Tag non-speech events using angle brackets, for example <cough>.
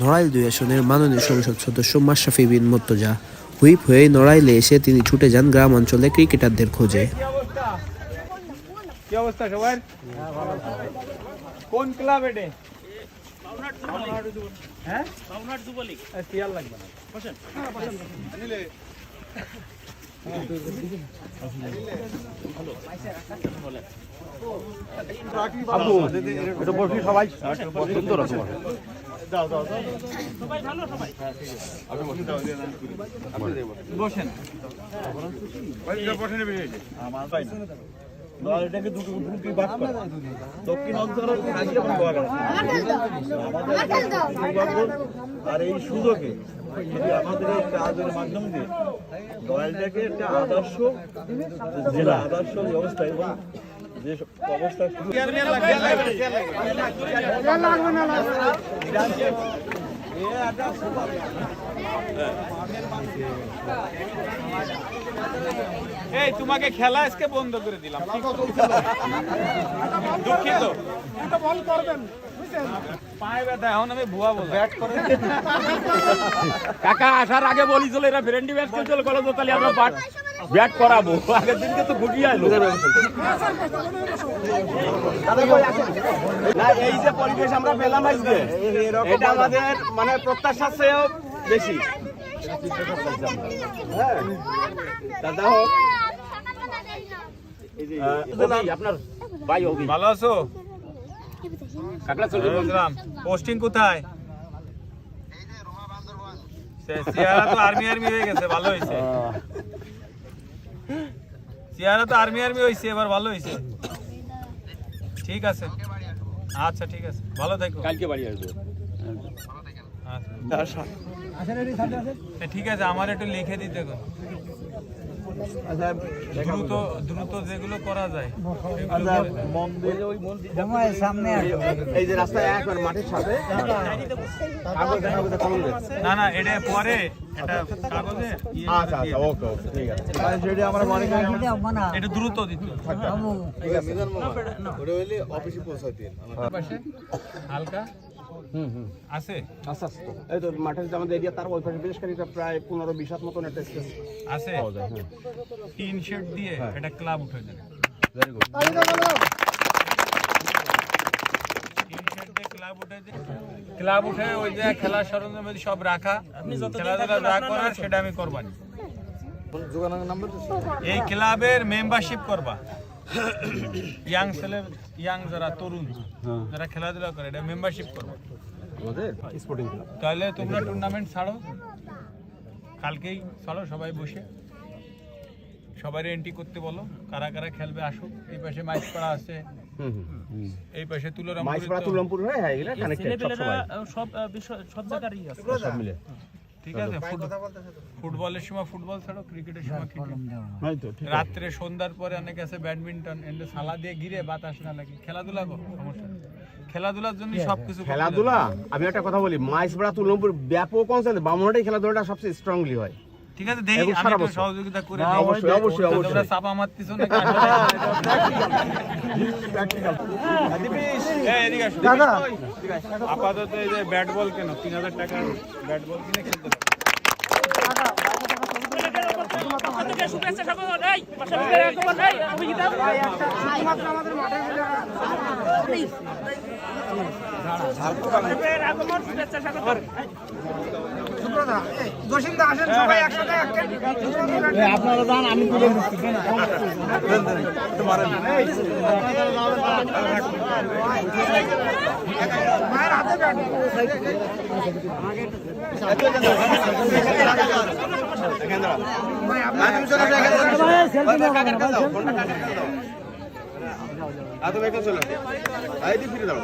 নড়াইল দুই আসনের মাননীয় সংসদ সদস্য মাশরাফি বিন মর্তজা। হুইপ হয়ে নড়াইলে এসে তিনি ছুটে যান গ্রাম অঞ্চলে ক্রিকেটারদের খোঁজে। কি অবস্থা? কি অবস্থা সবার? কোন ক্লাব এটে? হ্যাঁ? লাগবে না। বসেন এটাকে দুটো দুটি ভাগ করা দক্ষিণ অঞ্চলে আজকে ভাগ আর এই সুযোগে যদি আমাদের এই কাজের মাধ্যম দিয়ে রয়্যালটাকে একটা আদর্শ জেলা আদর্শ ব্যবস্থা এবং যে অবস্থা এই তোমাকে খেলা আজকে বন্ধ করে দিলাম। দুঃখিত। বল ব্যাট করে কাকা আসার আগে বলিছিল এরা ফ্রেন্ডলি ব্যাট খেলছিল কলেজ তাহলে আমরা ব্যাট ব্যাট করাবো। আগের দিনকে তো না এই যে পরিবেশ আমরা পেলাম আজকে এটা আমাদের মানে প্রত্যাশার চেয়েও বেশি। হ্যাঁ। দাদা হোক। আপনার ভাই ভালো আছো? পোস্টিং কোথায়? সিয়ারা তো আর্মি আর্মি হয়ে গেছে ভালো হয়েছে। সিয়ারা তো আর্মি আর্মি হয়েছে এবার ভালো হয়েছে। ঠিক আছে। আচ্ছা ঠিক আছে। ভালো থাকো। কালকে বাড়ি আসব। আচ্ছা। ঠিক আছে আমার একটু লিখে দিতে দ্রুত দ্রুত যেগুলো করা যায় সেগুলো করে দাও। এই যে রাস্তায় একবার মাঠের সাথে না না এটা পরে এটা কাগজে ইয়ে আচ্ছা আচ্ছা মনে দ্রুত দিতে হালকা? আছে? আচ্ছা আচ্ছা তো। এই তো মাঠের যে আমাদের এরিয়া তার ওই পাশে বিশেষ করে প্রায় পনেরো বিশ হাত মতন একটা স্পেস আছে? হ্যাঁ শেড দিয়ে এটা ক্লাব উঠে দেবে ভেরি গুড ক্লাব উঠে ওই যে খেলার সরঞ্জাম সব রাখা খেলাধুলা যা করার সেটা আমি করবানি। এই ক্লাবের মেম্বারশিপ করবা। <coughs> ইয়াং ছেলে ইয়াং যারা তরুণ যারা খেলাধুলা করে এটা মেম্বারশিপ করবা আমাদের স্পোর্টিং ক্লাব তাহলে তোমরা টুর্নামেন্ট ছাড়ো। কালকেই চলো সবাই বসে। সবাই এন্ট্রি করতে বলো। কারা কারা খেলবে আসুক এই পাশে মাইক করা আছে। এই পাশে তুলোরাম মাইসপাড়া তুলমপুর হ্যাঁ এগুলো কানেক্টেড সব সব বিষয় সব জায়গারই আছে। সব মিলে। ঠিক আছে? ফুটবলের সময় ফুটবল ছাড়ো ক্রিকেটের সময় ক্রিকেট। রাত্রে সন্ধ্যার পরে অনেক আছে ব্যাডমিন্টন এন্ড সালা দিয়ে ঘিরে বাতাস না লাগে। খেলাধুলা করো সমস্যা খেলাধুলার জন্য সবকিছু খেলাধুলা? আমি একটা কথা বলি মাইস বেড়া তুলনপুর ব্যাপক অঞ্চলে বামুনাটাই খেলাধুলাটা সবচেয়ে স্ট্রংলি হয়। ঠিক আছে দেখি আমি একটু সহযোগিতা করে না, অবশ্যই অবশ্যই, অবশ্যই, তোমরা চাপা মারতেছো নাকি এই, আপাতত এই যে ব্যাট বল কেন? তিন হাজার টাকার ব্যাট বল কিনে খেলতে পারো। আপনাকে শুভেচ্ছা স্বাগত এই আচ্ছা, তুমি এখানে চলে আইডি ফিরে দাও